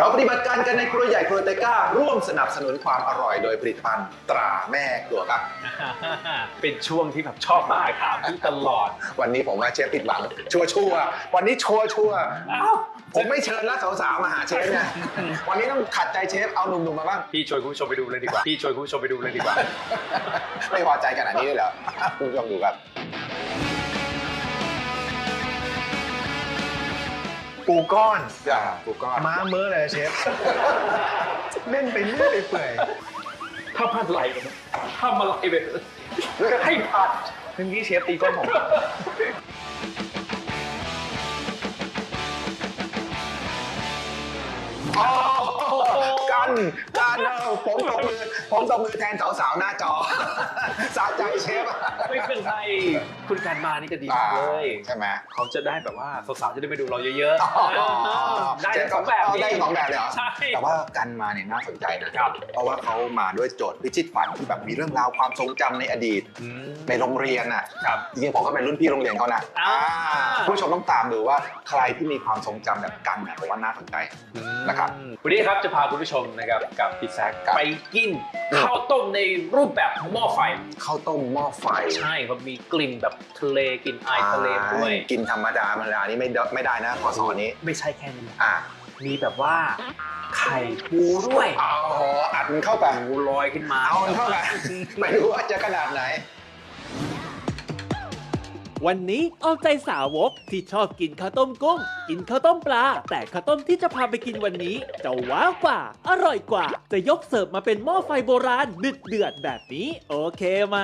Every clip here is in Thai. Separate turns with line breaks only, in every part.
เราปฏิบัติการกันในครัวใหญ่ครัวเตก้า ร่วมสนับสนุนความอร่อยโดยผลิตภัณฑ์ตราแม่ครัวครับ
เป็นช่วงที่แบบชอบมากถามพี่ตลอด
วันนี้ผมว่าเชฟผิดหวัง ชัวชัวร์ๆวันนี้ชัวร์ชัวร์
อ้าว
ๆผมไม่เชิญแล้วสาวๆมาหาเชฟเนี่ยวันนี้ต้องขัดใจเชฟเอาหนุ่มๆมาบ้าง
พี่ชวนคุณผู้ชมไปดูเลยดีกว่าพี่ชวนคุณผู้ชมไปดูเลยดีกว่า
ไม่พอใจขนาดนี้เลยเหรอคุณผู้ชมดูครับ
ปูก้อน
อย่าปูก้อน
ม้าเมื่อเลยเชฟ เล่นไปเรื่อยเปื่อย
ถ้าพัดไหลไปนะถ้ามาไหลไปให้พัด
เมื่อกี้เชฟตีก้นผม
อ๋อกั นกันเออผมตบมือผมตบมือแทนสาวๆหน้าจอ สาใจเชฟ
ไม่เป็นไรคุณการมานี่ก็ดีเลย
ใช่ไหม
เขาจะได้แบบว่าสาวๆจะได้ไปดูเราเยอะๆได้สองแบบ
ได้สองแบบเลยเหรอ
ใช่
แต่ว่ากันมาเนี่ยน่าสนใจนะเพราะว่าเขามาด้วยโจทย์พิชิตฝันที่แบบมีเรื่องราวความทรงจำในอดีตในโรงเรียนน่ะจริงๆผมก็เป็นรุ่นพี่โรงเรียนเขานะ
อ่า
อ่าผู้ชมต้องตามดูว่าใครที่มีความทรงจำแบบกันเนี่ยผมว่าน่าสนใจนะครับ
วันนี้ครับจะพาคุณผู้ชมนะครับกับพี่แซค
ครับ
ไปกินข้าวต้มในรูปแบบหม้อไฟ
ข้าวต้มหม้อไฟ
ใช่ครับมีกลิ่นแบบทะเลกลิ่นอายทะเลด้วย
กินธรรมดาธรรมดานี่ไม่ได้ไม่ได้นะขอสอนนี้
ไม่ใช่แค่นี้นะ
อ่า
มีแบบว่าไข่ปูด้วย
เอาอัดมันเข้าไป
ปูลอยขึ้นมา
เอามันเข้าไปไปดูว่าจะขนาดไหน
วันนี้เอาใจสาวกที่ชอบกินข้าวต้มกุ้ง กินข้าวต้มปลา แต่ข้าวต้มที่จะพาไปกินวันนี้ จะว้าวกว่า อร่อยกว่า จะยกเสิร์ฟมาเป็นหม้อไฟโบราณเดือดเดือดแบบนี้ โอเคไหม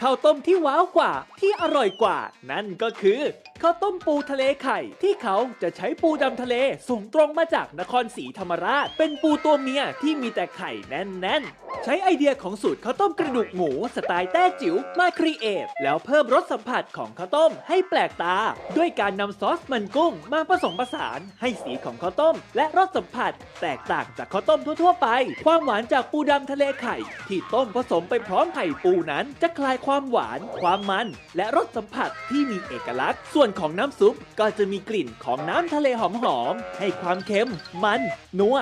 ข้าวต้มที่ว้าวกว่าที่อร่อยกว่า นั่นก็คือข้าวต้มปูทะเลไข่ ที่เขาจะใช้ปูดำทะเลส่งตรงมาจากนครศรีธรรมราช เป็นปูตัวเมียที่มีแต่ไข่แน่นๆ ใช้ไอเดียของสูตรข้าวต้มกระดูกหมูสไตล์แต้จิ๋วมาครีเอทแล้วเพิ่มรสสัมผัสของข้าวต้มให้แปลกตา ด้วยการนำซอสมันกุ้งมาผสมผสานให้สีของข้าวต้ม และรสสัมผัส แตกต่างจากข้าวต้มทั่วๆไป ความหวานจากปูดำทะเลไข่ ที่ต้มผสมไปพร้อมไข่ปูนั้น จะคลายความหวาน ความมัน และรสสัมผัสที่มีเอกลักษณ์ส่วนของน้ำซุปก็จะมีกลิ่นของน้ำทะเลหอมๆให้ความเค็ม มัน นัว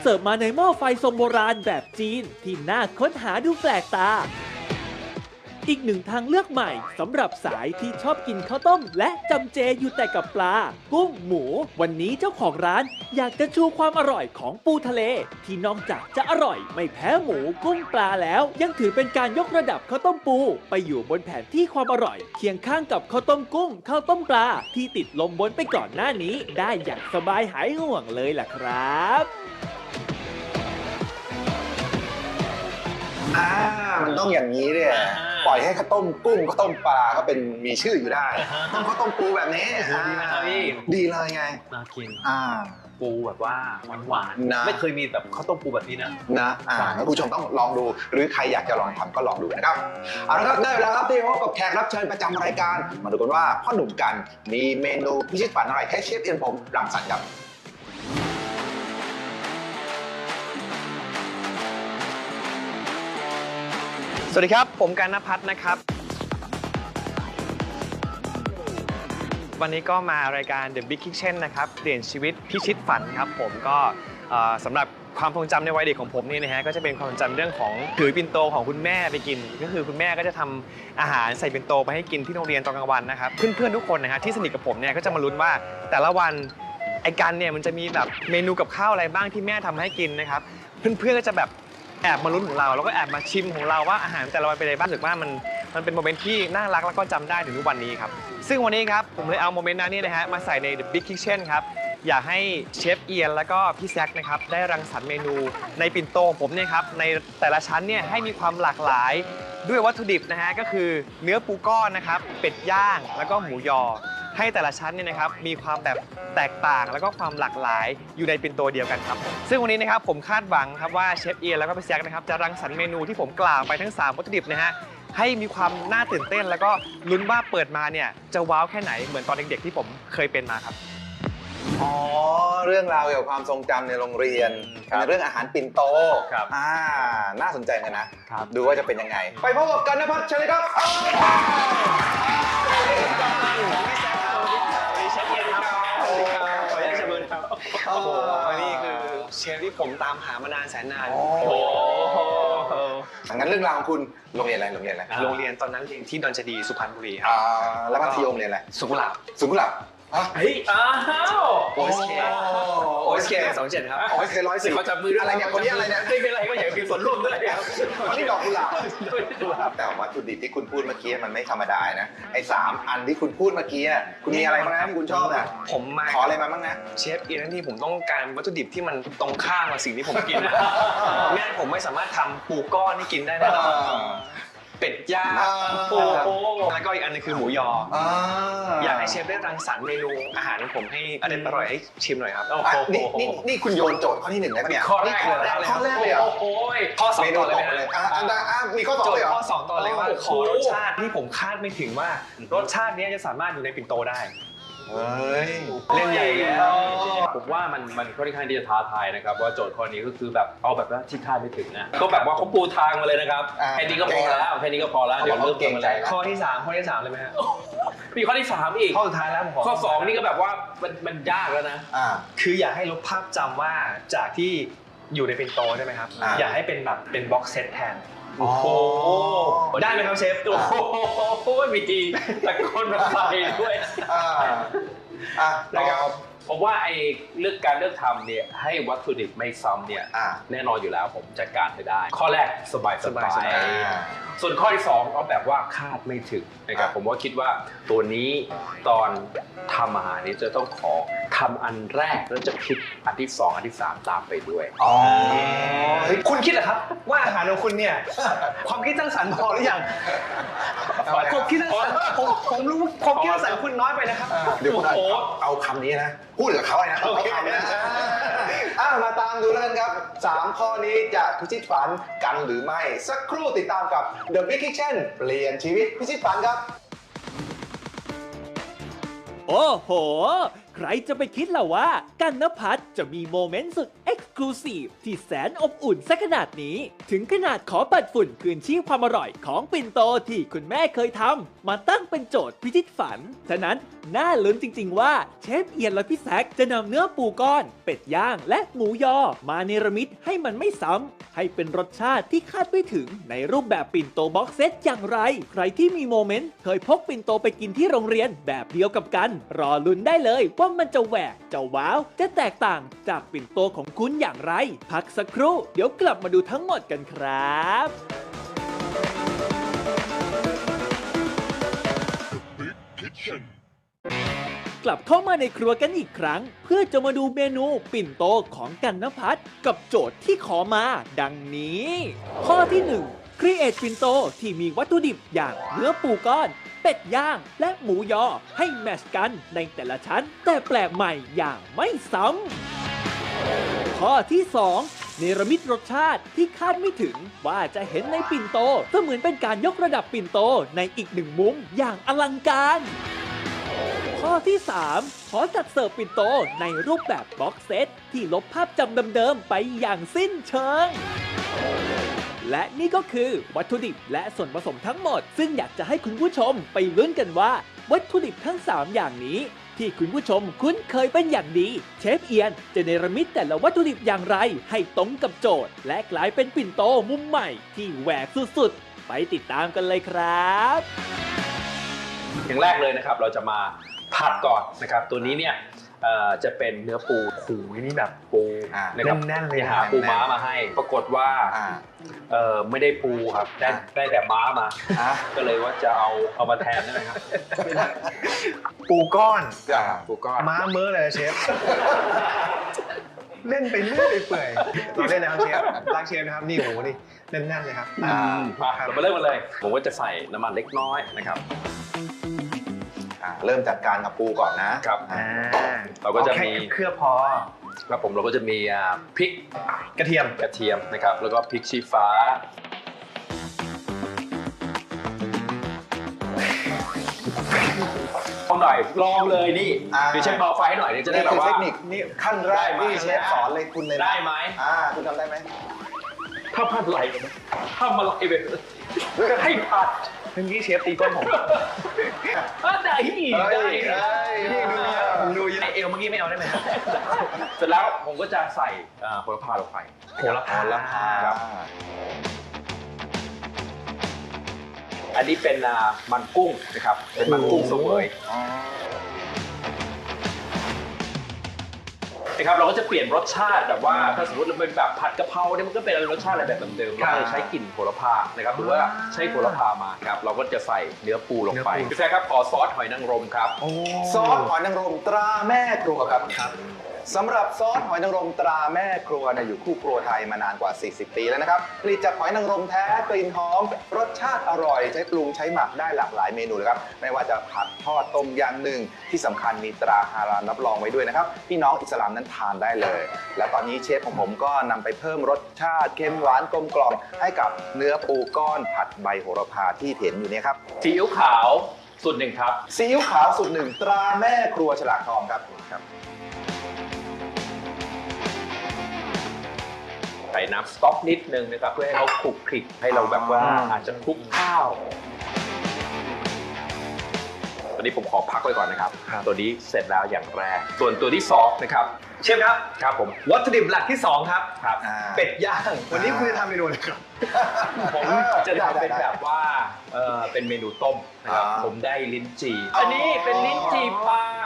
เสิร์ฟมาในหม้อไฟทรงโบราณแบบจีนที่น่าค้นหาดูแปลกตา อีกหนึ่งทางเลือกใหม่สำหรับสายที่ชอบกินข้าวต้ม และจำเจอยู่แต่กับปลา กุ้งหมู วันนี้เจ้าของร้านอยากจะชูความอร่อยของปูทะเล ที่นอกจากจะอร่อยไม่แพ้หมูกุ้งปลาแล้ว ยังถือเป็นการยกระดับข้าวต้มปู ไปอยู่บนแผนที่ความอร่อย เคียงข้างกับข้าวต้มกุ้งข้าวต้มปลาที่ติดลมบนไปก่อนหน้านี้ ได้อย่างสบายหายห่วงเลยล่ะครับ
อ่ามันต้องอย่างนี้เนี่ย ปล่อยให้ข้าวต้มกุ้งข้าวต้มปลาก็เป็นมีชื่ออยู่ได้
อ่าฮะ
ต้องข้าวต้มปูแบบนี้
โอ้โหดีนะครับพี่
ดีเลยไง
น่ากิน
อ่า
ปูแบบว่าหวาน
นะ
ๆ ไม่เคยมีแบบข้าวต้มปูแบบนี้นะ
นะอ่า
ใช่
แล้วผู้ชมต้องลองดู หรือใครอยากจะลองทำก็ลองดูนะครับเอาละครับได้เวลาครับที่พบกับแขกรับเชิญประจำรายการ มาดูกันว่าพ่อหนุ่มกันมีเมนูพิชิตฝันอะไรให้เชฟเอียนผมรังสรรค์ครับ
สวัสดีครับ ผมการณพัฒน์นะครับ วันนี้ก็มารายการ The Big Kitchen นะครับ เปลี่ยนชีวิตพิชิตฝันครับ ผมก็สำหรับความทรงจำในวัยเด็กของผมนี่นะฮะก็จะเป็นความทรงจำเรื่องของถือปิ่นโตของคุณแม่ไปกิน ก็คือคุณแม่ก็จะทำอาหารใส่ปิ่นโตไปให้กินที่โรงเรียนตอนกลางวันนะครับเพื่อนๆทุกคนนะฮะที่สนิทกับผมเนี่ยก็จะมาลุ้นว่าแต่ละวันไอ้กันเนี่ยมันจะมีแบบเมนูกับข้าวอะไรบ้างที่แม่ทำให้กินนะครับเพื่อนๆก็จะแบบ แอบมาลุ้นของเรา แล้วก็แอบมาชิมของเราว่าอาหารแต่ละวันเป็นอะไรบ้างรู้สึกว่ามันมันเป็นโมเมนต์ที่น่ารักแล้วก็จำได้ถึงทุกวันนี้ครับ ซึ่งวันนี้ครับผมเลยเอาโมเมนต์นั้นนี่นะฮะมาใส่ใน The Big Kitchen ครับ อยากให้เชฟเอียนแล้วก็พี่แซคนะครับได้รังสรรค์เมนูในปิ่นโตของผมเนี่ยครับในแต่ละชั้นเนี่ยให้มีความหลากหลายด้วยวัตถุดิบนะฮะก็คือเนื้อปูก้อนนะครับเป็ดย่างแล้วก็หมูยอ ให้แต่ละชั้นเนี่ยนะครับมีความแบบแตกต่างแล้วก็ความหลากหลายอยู่ในปิ่นโตเดียวกันครับซึ่งวันนี้นะครับผมคาดหวังครับว่าเชฟเอียนแล้วก็พี่แซกนะครับจะรังสรรค์เมนูที่ผมกล่าวไปทั้ง 3 วัตถุดิบนะฮะให้มีความน่าตื่นเต้น แล้วก็ลุ้นว่าเปิดมาเนี่ยจะว้าวแค่ไหนเหมือนตอนเด็กๆที่ผมเคยเป็นมาครับ
อ๋อ เรื่องราวเกี่ยวกับความทรงจำในโรงเรียน
ครับ
เรื่องอาหารปิ่นโต
ครับ
อ่า น่าสนใจกันนะ
ครับ
ดูว่าจะเป็นยังไง ไปพบกับกันนภัทรเชิญเลยครับเอา
สวัสดีเชฟเอียนครับสวัสดีครับขออนุญาตเชิญครับ
โอ้โหนี่คือเชฟที่ผมตามหามานานแสนนาน
โอ้
โอ้โห
งั้นเรื่องราวของคุณโรงเรียนอะไรโรงเรียนอะไร
อ่า
โรงเรียนตอนนั้นเรียนที่ดอนเจดีย์สุพรรณบุรีครับ
อ่า แล้วมัธยมเรียนอะไร
สุขุลาบ
สุขุมวิทฮะ
เฮ้ยอ้าว
OSK
โอเค
สองเจ็ดครับ
โอ้ยเคยร้อยสิ
เขาจับมือด้วย
อะไรเนี่ยคนนี้อะไรเนี่ย
ไม่เป็นไรก็อยากมีส่วนร่วมด้วยครับ
คนนี้ดอกกุหลาบแต่วัตถุดิบที่คุณพูดเมื่อกี้มันไม่ธรรมดานะไอ้สามอันที่คุณพูดเมื่อกี้อะคุณมีอะไรบ้างนะที่คุณชอบอะ
ผมมา
ขออะไรมาบ้างนะ
เชฟอีกทั้งที่ผมต้องการวัตถุดิบที่มันตรงข้ามกับสิ่งที่ผมกินแม่งั้นผมไม่สามารถทำปูก้อนที่กินได้แน่นอน เป็ดย่าง
อ่า
โอ้โหแล้วก็อีกอันนึงคือหมูยอ
อ่า
อยากให้เชฟได้รังสรรค์เมนูอาหารของผมให้อร่อยอร่อยให้ชิมหน่อยครับ
โอ้
อะ
โห
นี่นี่นี่คุณโยนโจทย์ข้อที่หนึ่งได้ปะเนี่ย
ข้อแรกเลย
ข้อแรกเลยเหรอ
โอ้โห
ข้อสอง
เมนู
ต่อเลย
ต
ไหม
กเลย
ฮะ
อะอะอะมีข้อสอง
โจท
เลย
ย์
เหรอ
ข้อสองต่อเลยว่า
โอ้โห
ขอรสชาติที่ผมคาดไม่ถึงว่ารสชาติเนี้ยจะสามารถอยู่ในปิ่นโตได้
เฮ้ย
เล่นใหญ่แล้ว
ผมว่ามันมันค่อนข้างที่จะท้าทายนะครับว่าโจทย์ข้อนี้ก็คือแบบเอาแบบว่าที่คาดไม่ถึงนะก็แบบว่าเขาปูทางมาเลยนะครับ
อ่า
แค่นี้ก็พอแล้วแค่นี้ก็พอแล้วเดี๋ยวเริ่ม
เก่งใจแล้ว
ข้อที่สามข้อที่สามเลยไหมฮะ
มีข้อที่สามอีก
ข้อสุดท้ายแล้วผมข
ข้อสองนี่ก็แบบว่ามันมันยากแล้วนะ
อ่า
คืออยากให้ลบภาพจำว่าจากที่อยู่ในปิ่นโตใช่ไหมครับ
อ่า
อยากให้เป็นแบบเป็นบ็อกเซตแทน
โอ้โห
ได้ไหมครับเชฟ
โอ้โหมีตะโกนแบบใส่ด้วย
อ่าอะ
นะ
ต่
ครับ
อ
ผมว่าไอ้เรื่องการเลือกทำเนี่ยให้วัตถุดิบไม่ซ้ำเนี่ย
อ่า
แน่นอนอยู่แล้วผมจัดการให้ได้ ข้อแรกสบายสบา
สบาย
ย
อ่า
ส่วนข้อที่2เอาแบบว่าคาดไม่ถึงนะครับ
อะ
ผมว่าคิดว่าตัวนี้ตอนทำอาหารนี้จะต้องขอทำอันแรกแล้วจะคิดอันที่2อันที่3ตามไปด้วย
อ๋อเฮ้ย
คุณคิดเหรอครับ ว่าอาหารของคุณเนี่ย ความคิดสร้างสรรค์พอหรือยังผมคิดสร้างสรรค์ผมผมรู้ความคิดสร้างสรรค์คุณน้อยไปนะครับ
อ่าเดี๋ยวคุณ
โอ้โห
เอาคำนี้นะ พูดกับเขาเลยนะเอาคำนะ อ่ามาตามดูแล้วกันครับสามข้อนี้จะพิชิตฝันกันหรือไม่ สักครู่ติดตามกับ The Big Kitchen เปลี่ยนชีวิตพิชิตฝันครับ
โอ้โห ใครจะไปคิดล่ะว่า กันนพัฒน์จะมีโมเมนต์สุดเอ็กซ์คลูซีฟที่แสนอบอุ่นสักขนาดนี้ ถึงขนาดขอปัดฝุ่นคืนชีพความอร่อยของปิ่นโตที่คุณแม่เคยทำมาตั้งเป็นโจทย์พิชิตฝัน ฉะนั้นน่าลุ้นจริง ๆ ว่าเชฟเอียนและพี่แซกจะนำเนื้อปูก้อน เป็ดย่างและหมูยอ มาเนรมิตให้มันไม่ซ้ำให้เป็นรสชาติที่คาดไม่ถึงในรูปแบบปิ่นโตบ็อกเซตอย่างไร ใครที่มีโมเมนต์เคยพกปิ่นโตไปกินที่โรงเรียนแบบเดียวกับกัน รอลุ้นได้เลยว่ามันจะแหวกจะว้าว จะแตกต่างจากปิ่นโตของคุณอย่างไร พักสักครู่ เดี๋ยวกลับมาดูทั้งหมดกันครับกลับเข้ามาในครัวกันอีกครั้ง เพื่อจะมาดูเมนูปิ่นโตของกันนพัฒน์กับโจทย์ที่ขอมาดังนี้ ข้อที่1ครีเอทปิ่นโตที่มีวัตถุดิบอย่างเนื้อปูก้อน เป็ดย่าง และหมูยอให้แมชกันในแต่ละชั้น แต่แปลกใหม่อย่างไม่ซ้ำ ข้อที่ 2 เนรมิตรสชาติที่คาดไม่ถึงว่าจะเห็นในปิ่นโตเหมือนเป็นการยกระดับปิ่นโตในอีกหนึ่งมุมอย่างอลังการ ข้อที่ 3 ขอจัดเสิร์ฟปิ่นโตในรูปแบบบ็อกเซตที่ลบภาพจำเดิมๆไปอย่างสิ้นเชิงและนี่ก็คือวัตถุดิบและส่วนผสมทั้งหมด ซึ่งอยากจะให้คุณผู้ชมไปลุ้นกันว่า วัตถุดิบทั้ง 3 อย่างนี้ ที่คุณผู้ชมคุ้นเคยเป็นอย่างดี เชฟเอียนจะเนรมิตแต่ละวัตถุดิบอย่างไร ให้ตรงกับโจทย์ และกลายเป็นปิ่นโตมุมใหม่ ที่แหวกสุดๆ ไปติดตามกันเลยครับ
อย่างแรกเลยนะครับเราจะมาผัดก่อนนะครับตัวนี้เนี่ย จะเป็นเนื้อปูหูยนี่แบบปู
อ่า
นะครับ
แน่นๆเลย
หา
ครับ
ปูม้ามาให้ ปรากฏว่า
อ่า
เออไม่ได้ปูครับได้
อ่า
ได้แต่ม้ามา
อะ
ก็เลยว่าจะเอาเอามาแทนได้ไหมครับ
ปูก้อน
อ่าปูก้อน
ม้าเมื่อเลยนะเชฟเล่นไปเรื่อยไปเปื่อยเราเล่นนะครับเชฟรักเชฟนะครับนี่โหนี่แน่นๆเลยครับ
อ่า
มาเรามาเริ่มกันเลย ผมก็จะใส่น้ำมันเล็กน้อยนะครับ
อ่าเริ่มจัดการกับปูก่อนนะ
ครับ
อ่า
เราก็จะมี
อาแค่เคลือบพอ
ครับผมเราก็จะมีอ่าพริก
กระเทียม
กระเทียมนะครับ แล้วก็พริกชี้ฟ้าลองหน่อยลองเลยนี่
อ่า
เดี๋ยวเชฟเบาไฟให้หน่อยเดี๋ยวจะได้
นี่
แบบ
คือ
ว่า
เทคนิคนี่ขั้นแรก
ได้ไหม
ที่เชฟสอนเลยคุณเลยนะ
ได้ไหม
อ่าคุณทำได้ไหม
ทำอะไรกันนะทำอะไรไปเลย ให้ผัด
เมื่อกี้เชฟตีก้นผม
อะได้
เฮ้
ได้
เฮ้ยนี่ดูเยอะดูเยอะ
ไอเอลเมื่อกี้ไม่เอาได้ไหม
เสร็จแล้วผมก็จะใส่โหระพาลงไป
โหระพา
โหระพา
ครับอันนี้เป็นมันกุ้งนะครับ เป็นมันกุ้งเสวย นะครับเราก็จะเปลี่ยนรสชาติแบบว่าถ้าสมมติเราเป็นแบบผัดกะเพราเนี่ยมันก็เป็นรสชาติอะไรแบบเดิมๆ
ครั
เรา
บ
ก็จะใช้กลิ่นโหระพานะครับหรือว่าใช้โหระพามาครับเราก็จะใส่เนื้อปูลงไป
เนื้อปู
พี่แซคครับขอซอสหอยนางรมครับ
โอ้
ซอสหอยนางรมตราแม่ครัวครับครับ สำหรับซอสหอยนางรมตราแม่ครัวเนี่ยอยู่คู่ครัวไทยมานานกว่า 40 ปีแล้วนะครับผลิตจากหอยนางรมแท้กลิ่นหอม รสชาติอร่อย ใช้ปรุงใช้หมักได้หลากหลายเมนูเลยครับ ไม่ว่าจะผัดทอดต้มยำหนึ่ง ที่สำคัญมีตราฮารามรับรองไว้ด้วยนะครับ พี่น้องอิสลามนั้นทานได้เลย และตอนนี้เชฟของผมก็นำไปเพิ่มรสชาติเค็มหวานกลมกล่อมให้กับเนื้อปูก้อนผัดใบโหระพาที่เห็นอยู่เนี่ยครับ
ซีอิ๊วขาวสูตรหนึ่งครับ
ซีอิ๊วขาวสูตรหนึ่งตราแม่ครัวฉลากทองครับครับ
ส่น้ำสต๊อกนิดนึงนะครับ เพื่อให้เขาคลุกคลิกให้เราแบบว่าอาจจะคลุกข้าวตัวนี้ผมขอพักไว้ก่อนนะครับ ตัวนี้เสร็จแล้วอย่างแรก ส่วนตัวที่สองนะครับ
เชฟครับ
ครับผม
วัตถุดิบหลักที่2ครับ
ครับ
อ่า
เป็ดย่าง วันนี้คุณจะทำเมนูอะไรครับ
ผมจะทำเป็นแบบว่าเออเป็นเมนูต้มนะครับ
อ่า
ผมได้ลิ้นจี่
อ๋ออั
อันนี้เป็นลิ้นจี่ปลา
อ่า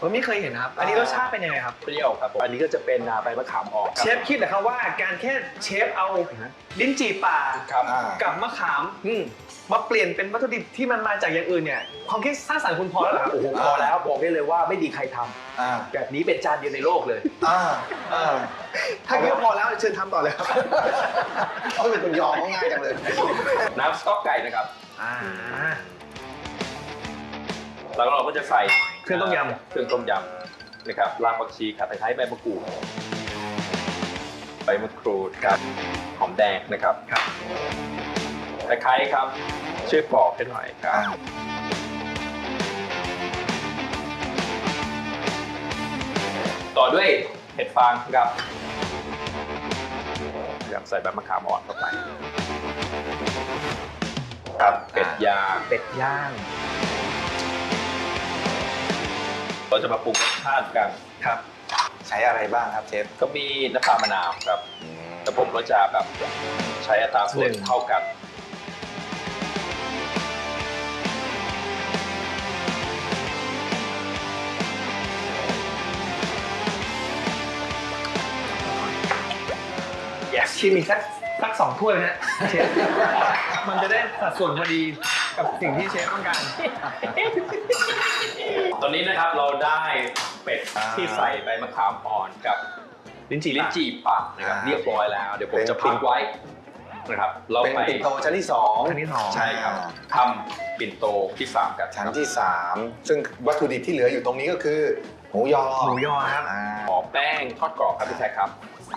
ผมไม่เคยเห็นนะครับ อันนี้รสชาติเป็นยังไงครับ
เปรี้ยวครับผมอันนี้ก็จะเป็นอ่าใบมะขามอ่อนครับ
เชฟคิดเหรอครับว่าการแค่เชฟเอาลิ้นจี่ป่า
ครับ
อ่า
กับมะขามมาเปลี่ยนเป็นวัตถุดิบที่มันมาจากอย่างอื่นเนี่ยความคิดสร้างสรรค์คุณพอแล้วเหรอครับ
โอ้โหพอแล้วบอกได้เลยว่าไม่มีใครทำ
อ่า
แบบนี้เป็นจานเดียวในโลกเลย
อ่าอ่า
ถ้าคิดว่าพอแล้วเชิญทำต่อเลยครับ
เขาเป็นคนยอมเขาง่ายจังเลย
น้ำสต๊อกไก่นะครับ
อ่า
แล้วเราก็จะใส่
เครื่องต้มยำ
เครื่องต้มยำนะครับรากผักชีขาตะไคร้ใบมะกรูดใบมะกรูดครับหอมแดงนะครับ
ครับ
ตะไคร้ครับช่วยปอกให้หน่อยครับ
อ่า
ต่อด้วยเห็ดฟางครับครับใส่ใบมะขามอ่อนเข้าไป ครับเป็ดย่าง
เป็ดย่าง
เราจะมาปรุงรสชาติกัน
ครับ
ใช้อะไรบ้างครับเชฟ
ก็มีน้ำปลามะนาวครับ แต่ผมก็จะแบบใช้อัตราส่วน
หนึ่ง
เท่ากัน
yes ชิมอีกสักสักสองถ้วยนะเชฟมันจะได้สัดส่วนพอดี กับสิ่งที่เชฟต้องการ
ตอนนี้นะครับเราได้เป็ด
อ่า
ที่ใส่ใบมะขามอ่อนกับ
ลิ้นจี่
ลิ้นจี่ปักนะครับ
อ่า
เรียบร้อยแล้ว เดี๋ยวผม
เป็น
จะพักไว้นะครับ เรา
เป็น
ไป
ปิ่นโตชั้นที่สอง
อันที่สอง
ใช่ครับทำปิ่นโตที่สามกัน
ชั้นที่สามซึ่งวัตถุดิบที่เหลืออยู่ตรงนี้ก็คือหมูยอ
หมูยอครับ
อ่า
ขอแป้งทอดกรอบครับพี่แท็กครับ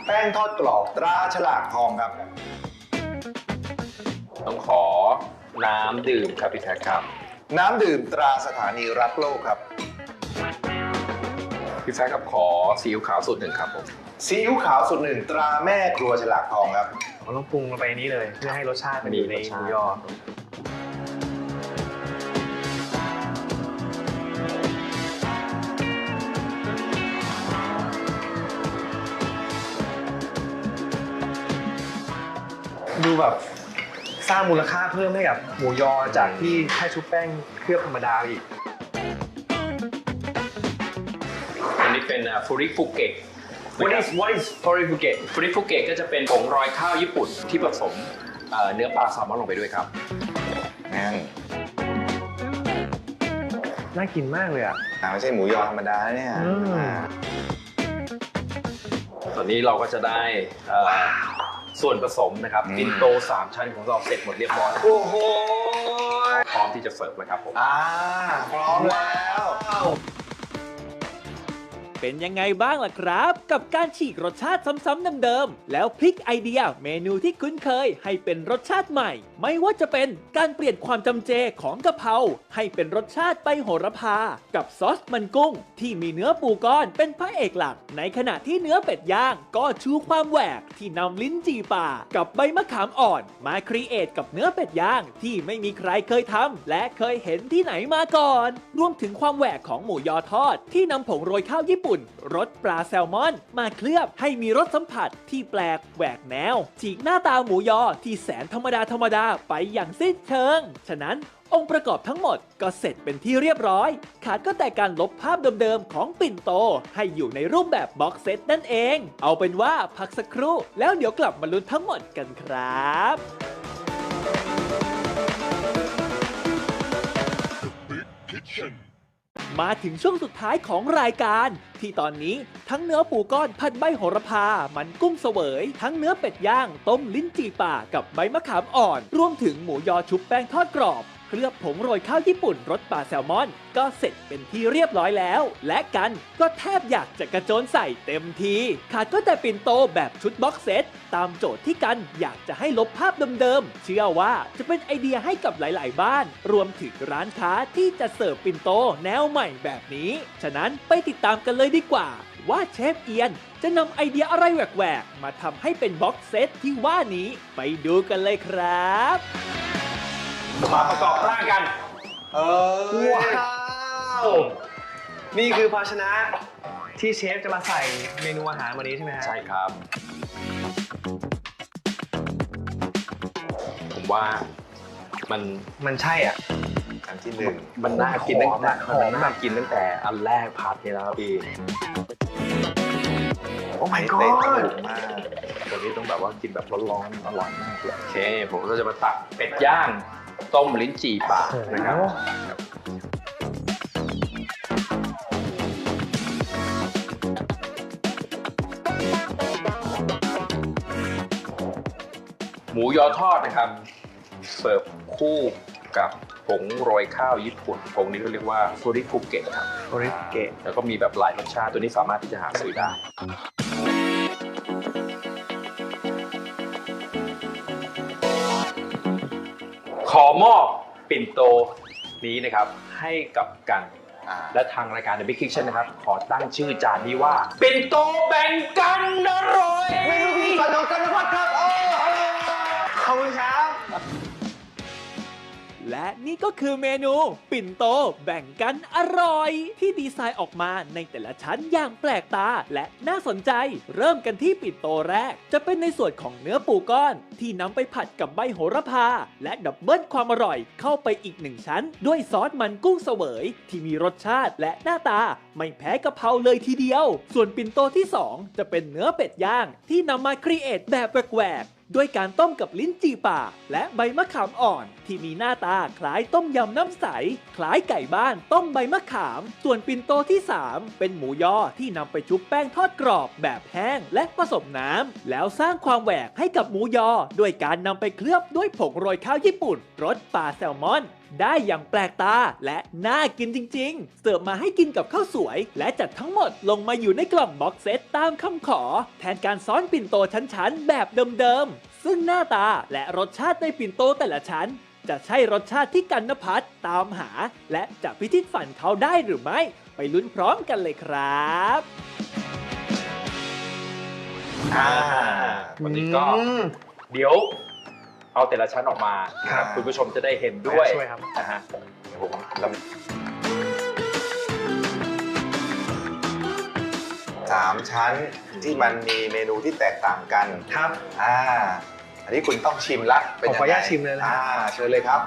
แป้งทอดกรอบตราฉลากทองครับ
ต้องขอ น้ำดื่มครับพี่แท็กครับ
น้ำดื่มตราสถานีรักโลกครับ
พี่แท็กครับขอซีอิ๊วขาวสูตรหนึ่งครับผม
ซีอิ๊วขาวสูตรหนึ่งตราแม่ครัวฉลากทองครับ
เราต้องปรุงลงไปนี้เลยเพื่อให้รสชาติมันอยู่ในหมูยอ ดูแบบ สร้างมูลค่าเพิ่มให้กับหมูยอจากที่แค่ชุบแป้งเคลือบธรรมดาอีก
อันนี้เป็นฟูริฟุเกะ
What is what is Torifuke
ฟูริฟุเกะก็จะเป็นผงโรอยข้าวญี่ปุ่นที่ผสมเอ่อเนื้อปลาแซลมอนลงไปด้วยครับ
นั่น
น่ากินมากเลยอะ
อ่าไม่ใช่หมูยอธรรมดานะเนี่ย
อืม
อ่า
ตอนนี้เราก็จะได้เอ่อ ส่วนผสมนะครับปินโต3ชั้นของเราเสร็จหมดเรียบร้อย
โอ้โห
พร้อมที่จะเสิร์ฟแล้วครับผม
อ่าพร้อมแล้ว
เป็นยังไงบ้างล่ะครับ กับการฉีกรสชาติซ้ำๆเดิมๆแล้วพลิกไอเดียเมนูที่คุ้นเคย ให้เป็นรสชาติใหม่ ไม่ว่าจะเป็นการเปลี่ยนความจำเจของกะเพราให้เป็นรสชาติใบโหระพา กับซอสมันกุ้ง ที่มีเนื้อปูก้อนเป็นพระเอกหลัก ในขณะที่เนื้อเป็ดย่างก็ชูความแหวกที่นำลิ้นจี่ป่า กับใบมะขามอ่อน มาครีเอทกับเนื้อเป็ดย่างที่ไม่มีใครเคยทำและเคยเห็นที่ไหนมาก่อน รวมถึงความแหวกของหมูยอทอด ที่นำผงโรยข้าวญี่ปุ่นรสปลาแซลมอน มาเคลือบให้มีรสสัมผัสที่แปลกแหวกแนวฉีกหน้าตาหมูยอที่แสนธรรมดาธรรมดาไปอย่างสิ้นเชิง ฉะนั้นองค์ประกอบทั้งหมดก็เสร็จเป็นที่เรียบร้อย ขาดก็แต่การลบภาพเดิมๆ ของปิ่นโต ให้อยู่ในรูปแบบบ็อกเซตนั่นเอง เอาเป็นว่าพักสักครู่ แล้วเดี๋ยวกลับมาลุ้นทั้งหมดกันครับ มาถึงช่วงสุดท้ายของรายการ ที่ตอนนี้ทั้งเนื้อปูก้อนผัดใบโหระพา มันกุ้งเสวย ทั้งเนื้อเป็ดย่าง ต้มลิ้นจี่ป่ากับใบมะขามอ่อน รวมถึงหมูยอชุบแป้งทอดกรอบ เคลือบผงโรยข้าวญี่ปุ่นรสปลาแซลมอน ก็เสร็จเป็นที่เรียบร้อยแล้ว และกันก็แทบอยากจะกระโจนใส่เต็มที ขาดก็แต่ปิ่นโตแบบชุดบ็อกเซต ตามโจทย์ที่กันอยากจะให้ลบภาพเดิมๆ เชื่อว่าจะเป็นไอเดียให้กับหลาย ๆ บ้าน รวมถึงร้านค้าที่จะเสิร์ฟปิ่นโตแนวใหม่แบบนี้ ฉะนั้นไปติดตามกันเลยดีกว่า ว่าเชฟเอียนจะนำไอเดียอะไรแหวกๆ มาทำให้เป็นบ็อกเซตที่ว่านี้ ไปดูกันเลยครับ
มาประกอบร่างกัน
เออ
ว้าวนี่คือภาชนะที่เชฟจะมาใส่เมนูอาหารวันนี้ใช่ไหมฮะ
ใช่ครับ ผมว่ามัน
มันใช่อะ
อันที่หนึ่ง
มันน่ากินตั้งแต่
หอม
มัน
มาก
น่ากินตั้งแต่อันแรกผัดนี่แล้วพี่
โอ้ my
เตะ
god
ถูกมาก
ตัวนี้ต้องแบบว่ากินแบบร้อนๆอร่อยมากเลยโอเค ผมก็จะมาตักเป็ดย่าง ต้มลิ้นจี่ป่านะครับ มูยอทอดนะครับ เสิร์ฟคู่กับผงโรยข้าวญี่ปุ่นผงนี้ก็เรียกว่าฟูริฟุเกะครับ
โอริเกะ
แล้วก็มีแบบหลายรสชาติตัวนี้สามารถที่จะหาซื้อได้ ขอมอบปิ่นโตนี้นะครับ ให้กับกัน
อ่า
และทางรายการ The Big Kitchen นะครับ ขอตั้งชื่อจานนี้ว่า ปิ่นโตแบ่งกันอร่อย
เมนูพิธีกรของกันนวัฒน์ครับโอ้
ขอ บคุณครับ
และนี่ก็คือเมนู ปิ่นโตแบ่งกันอร่อย ที่ดีไซน์ออกมาในแต่ละชั้นอย่างแปลกตาและน่าสนใจ เริ่มกันที่ปิ่นโตแรก จะเป็นในส่วนของเนื้อปูก้อน ที่นำไปผัดกับใบโหระพา และดับเบิลความอร่อยเข้าไปอีกหนึ่งชั้น ด้วยซอสมันกุ้งเสวย ที่มีรสชาติและหน้าตา ไม่แพ้กะเพราเลยทีเดียว ส่วนปิ่นโตที่ 2 จะเป็นเนื้อเป็ดย่าง ที่นำมาครีเอทแบบแหวกๆ ด้วยการต้มกับลิ้นจี่ป่า และใบมะขามอ่อน ที่มีหน้าตาคล้ายต้มยำน้ำใส คล้ายไก่บ้านต้มใบมะขาม ส่วนปินโตที่ 3 เป็นหมูยอที่นำไปชุบแป้งทอดกรอบแบบแห้ง และผสมน้ำ แล้วสร้างความแหวกให้กับหมูยอ ด้วยการนำไปเคลือบด้วยผงโรยข้าวญี่ปุ่นรสปลาแซลมอน ได้อย่างแปลกตาและน่ากินจริง ๆ เสิร์ฟมาให้กินกับข้าวสวย และจัดทั้งหมดลงมาอยู่ในกล่องบ็อกเซตตามคำขอ แทนการซ้อนปิ่นโตชั้นๆ แบบเดิมๆ ซึ่งหน้าตาและรสชาติในปิ่นโตแต่ละชั้น จะใช่รสชาติที่กันนพัฒน์ตามหา และจะพิชิตฝันเขาได้หรือไม่ ไปลุ้นพร้อมกันเลยครับ
อ่า
วันนี้ก็ เดี๋ยว เอาแต่ละชั้นออกมานะครับ
ครับ
คุณผู้ชมจะได้เห็นด้วย
ช่วยครับ
นะฮะเดี๋ยวผมลำ
สามชั้นที่มันมีเมนูที่แตกต่างกัน
ครับ
อ่า อันนี้คุณต้องชิมละเป็น
ผมขออนุญาต
งไง
ชิมเลยนะ
อ่าเชิญเลยครับ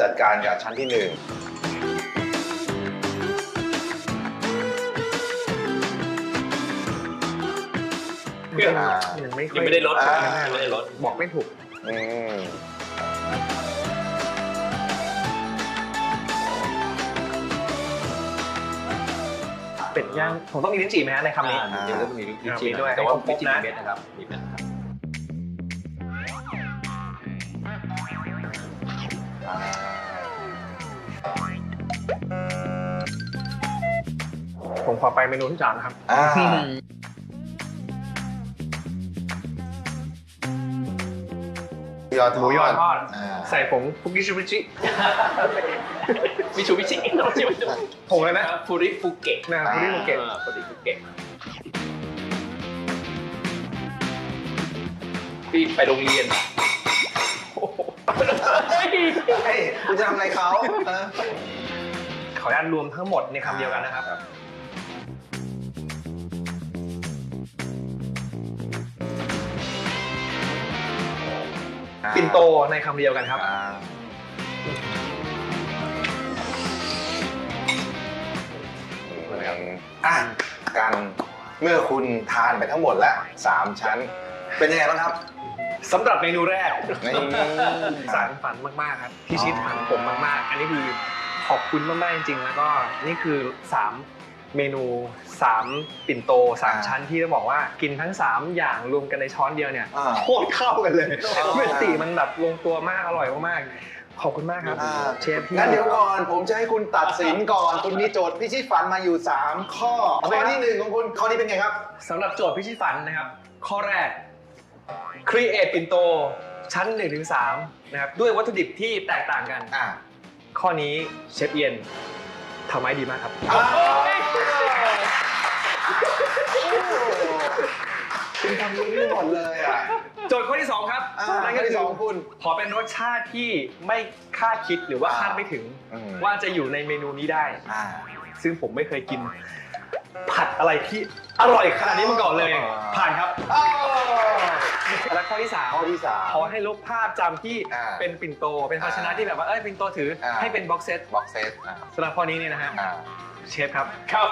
จัดการกับชั้นที่หนึ่งอ่า
ยังไม่ค่อย
ยังไม่ได้ลด
อ่า
ยังไม่ได้ลด
บอกไม่ถูก
อืม
เป็ดย่างผมต้องมีลิ้นจี่ไหมฮะในคำนี้
อ่าจริงๆแล้วมันมีลูก
มี
จีน
ด้วย
แต่ว่า
ให้ครบ
ลูกจีน
นะ
เม็ดนะครับมีเม็ด
ขอไปเมนูที่สามนะครับ
อ่ายอด
หมูยอทอด
อ่า
ใส่ผงฟุกิชิบุชิ
มิชูบิชิ
ผงเลยนะ
ฟูริฟูเกะ
นะฟูริฟูเกะ
อ่าฟูริฟูเกะพี่ไปโรงเรียนโอ้โหเฮ้ย
เฮ้ยคุณจะทำอะไรเขาเออ
ขออนุญาตรวมทั้งหมดในคำเดียวกันนะครับ ปิ่นโตในคำเดียวกันครับ
อ่าอะกันเมื่อคุณทานไปทั้งหมดแล้วสามชั้น เป็นยังไงบ้างครับ
สำหรับเมนูแรก
นี่
สารฝันมากๆครับพี่ชิดฝันผมมากๆ อันนี้คือขอบคุณมากๆจริงๆ แล้วก็นี่คือ 3 เมนู 3 ปิ่นโต 3 ชั้นที่ต้องบอกว่ากินทั้ง 3 อย่างรวมกันในช้อนเดียวเนี่ย
อ่า
โคตรเข้ากันเลย
อ่า
เมื่อสีมันแบบลงตัวมากอร่อยมากๆขอบคุณมากครับ
อ่า
เชฟพี่
งั้นเดี๋ยวก่อนผมจะให้คุณตัดสินก่อนคุณมีโจทย์พิชิตฝันมาอยู่ 3 ข้อข้อที่หนึ่งของคุณข้อนี้เป็นไงครับ
สำหรับโจทย์พิชิตฝันนะครับ ข้อแรก create ปิ่นโตชั้น1-3นะครับด้วยวัตถุดิบที่แตกต่างกัน
อ่า
ข้อนี้เชฟเอียน ทำให้ดีมากครับ
คุณทำรู้เรื่องหมดเลยอะ
โจทย์ข้อที่ 2 ครับ
อ่า
นั่น
ข้
ก็
อที่
คื
ส
อ
องคุณ
ขอเป็นรสชาติที่ไม่คาดคิดหรือว่า
อ่า
คาดไม่ถึง
อืม
ว่าจะอยู่ในเมนูนี้ได้
อ่า
ซึ่งผมไม่เคยกิน ผัดอะไรที่อร่อยขนาดนี้มาก่อนเลย
อ่า
ผ่านครับ
อ้าว
และข้อที่สาม
ข้อที่สาม
ขอให้ลบภาพจำที่
อ่า
เป็นปิ่นโต เป็นภาชนะที่แบบว่าเอ้ยปิ่นโตถืออา ให้เป็นบ็อกเซต
บ็อกเซตอ่า
สำหรับข้อนี้เนี่ยนะฮะ
อ่า
เชฟครับ ครับ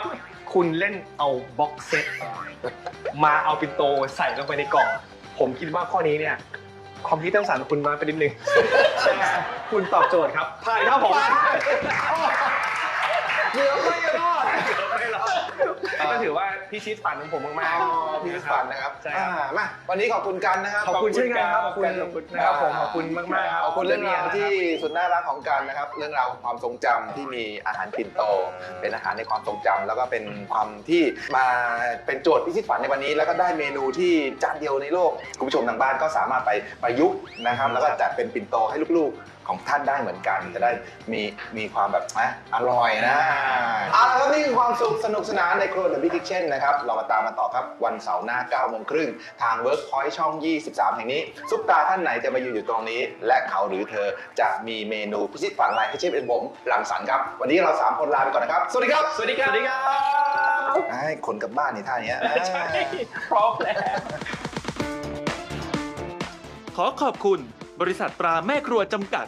คุณเล่นเอาบ็อกเซตมาเอาปินโตใส่ลงไปในกล่องผมคิดว่าข้อนี้เนี่ยความคิดสร้างสรรค์คุณมาไปนิดนึงแต่คุณตอบโจทย์ครับผ่านครับผม
เกือบไม่รอด
ไม่หรอก ก็ถือว่าพี่ชิดฝันของผมมาก
อ๋อ
ๆ
พี่ฝันนะครับ
ใช่ครับ
อ่ามาวันนี้ขอบคุณกันนะครับ
ขอบคุณเช่นกันครับขอบคุณนะครับผมขอบคุณมากๆครับ
ขอบคุณเรื่องราวที่สุดน่ารักของกันนะครับ เรื่องราวของความทรงจำที่มีอาหารปิ่นโต เป็นอาหารในความทรงจำแล้วก็เป็นความที่มาเป็นโจทย์พิชิตฝันในวันนี้ แล้วก็ได้เมนูที่จานเดียวในโลกคุณผู้ชมทางบ้านก็สามารถไปประยุกต์นะครับ แล้วก็จัดเป็นปิ่นโตให้ลูกๆ ของท่านได้เหมือนกัน จะได้มีมีความแบบอะอร่อยนะเอาละครับนี่คือความสุขสนุกสนานในครัว The Big Kitchen นะครับ เรามาตามมาต่อครับวันเสาร์หน้า9โมงครึ่งทาง Workpoint ช่อง 23 แห่งนี้ ซุปตาท่านไหนจะมายืนอยู่ตรงนี้ และเขาหรือเธอจะมีเมนูพิชิตฝันอะไรให้เชฟเป็นผมรังสรรค์ครับ วันนี้เรา3คนลาไปก่อนนะครับ สวัสดีครับ
สวัสดีครับ
สวัสดีครับ
ไอ้คนกลับบ้านในท่านี้
ใช่พร้อมแล้ว
ขอขอบคุณ บริษัทปลาแม่ครัวจำกัด